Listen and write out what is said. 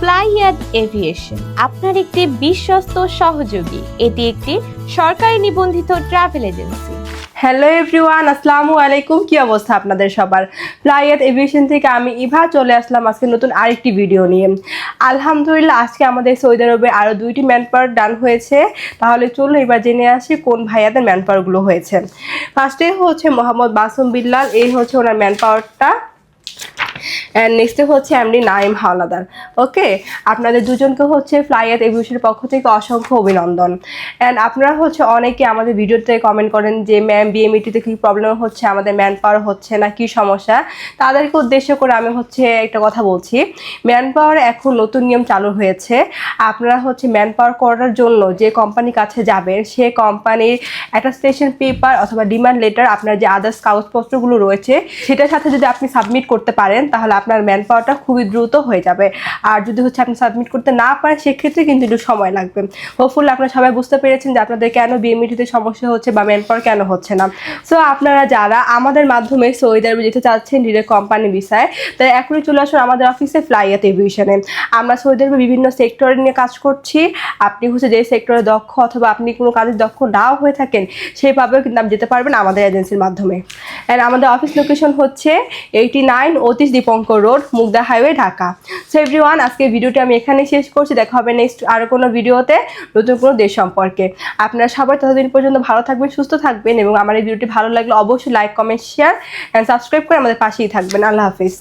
ফ্লাইয়াদ aviation, আপনার একটি বিশ্বস্ত সহযোগী। এটি একটি সরকারি নিবন্ধিত ট্রাভেল এজেন্সি। হ্যালো এভরিওয়ান আসসালামু আলাইকুম। কি অবস্থা আপনাদের সবার? ফ্লাইয়াত এভিয়েশন থেকে আমি ইভা চলে আসলাম আজকে নতুন আরেকটি ভিডিও নিয়ে। আলহামদুলিল্লাহ, আজকে আমাদের সৌদি আরবে আরও দুইটি ম্যান পাওয়ার ডান হয়েছে। তাহলে চলুন এবার জেনে আসি কোন ভাইয়াদের ম্যান পাওয়ারগুলো হয়েছে। ফার্স্টে হচ্ছে মোহাম্মদ বাসুম বিল্লাল, এই হচ্ছে ওনার ম্যান পাওয়ারটা অ্যান্ড নেক্সটে হচ্ছে এমডি নাইম হাওলাদার। ওকে আপনাদের দুজনকে হচ্ছে ফ্লাইয়াত এভিউশনের পক্ষ থেকে অসংখ্য অভিনন্দন। অ্যান্ড আপনারা হচ্ছে অনেকে আমাদের ভিডিওতে কমেন্ট করেন যে ম্যাম বিএমইটিতে কী প্রবলেম হচ্ছে? আমাদের ম্যান পাওয়ার হচ্ছে না, কী সমস্যা? তাদেরকে উদ্দেশ্য করে আমি হচ্ছে একটা কথা বলছি। ম্যান পাওয়ার এখন নতুন নিয়ম চালু হয়েছে। আপনারা হচ্ছে ম্যান পাওয়ার করার জন্য যে কোম্পানির কাছে যাবেন, সে কোম্পানির অ্যাটাস্টেশন পেপার অথবা ডিমান্ড লেটার আপনার যে আদার্স কাগজপত্রগুলো রয়েছে, সেটার সাথে যদি আপনি সাবমিট করতে পারেন, তাহলে আপনার ম্যান পাওয়ারটা খুবই দ্রুত হয়ে যাবে। আর যদি হচ্ছে আপনি সাবমিট করতে না পারেন, সেক্ষেত্রে কিন্তু একটু সময় লাগবে। হোপফুল আপনারা সবাই বুঝতে পেরেছেন যে আপনাদের কেন বিএমইটিতে সমস্যা হচ্ছে বা ম্যান পাওয়ার কেন হচ্ছে না। সো আপনারা যারা আমাদের মাধ্যমে সৌদি আরবে যেতে চাচ্ছেন ডিরেক্ট কোম্পানি বিষয়ে তাই এখনই চলে আসুন আমাদের অফিসে ফ্লাইয়াত এভিয়েশনে আমরা সৌদি আরবে বিভিন্ন সেক্টরে নিয়ে কাজ করছি। আপনি হচ্ছে যে সেক্টরে দক্ষ অথবা আপনি কোনো কাজে দক্ষ নাও হয়ে থাকেন সেইভাবেও কিন্তু আপনি যেতে পারবেন আমাদের এজেন্সির মাধ্যমে। অ্যান্ড আমাদের অফিস লোকেশন হচ্ছে eighty nine Atish Dipankar road Mugda highway Dhaka so everyone আজকে ভিডিওটি আমি এখানে শেষ করছি। দেখা হবে নেক্সট আরও কোনো ভিডিওতে নতুন কোনো দেশ সম্পর্কে। আপনারা সবাই ততদিন পর্যন্ত ভালো থাকবেন, সুস্থ থাকবেন এবং আমার এই ভিডিওটি ভালো লাগলে অবশ্যই like comment share and subscribe করে আমাদের পাশেই থাকবেন। আল্লাহ হাফিজ।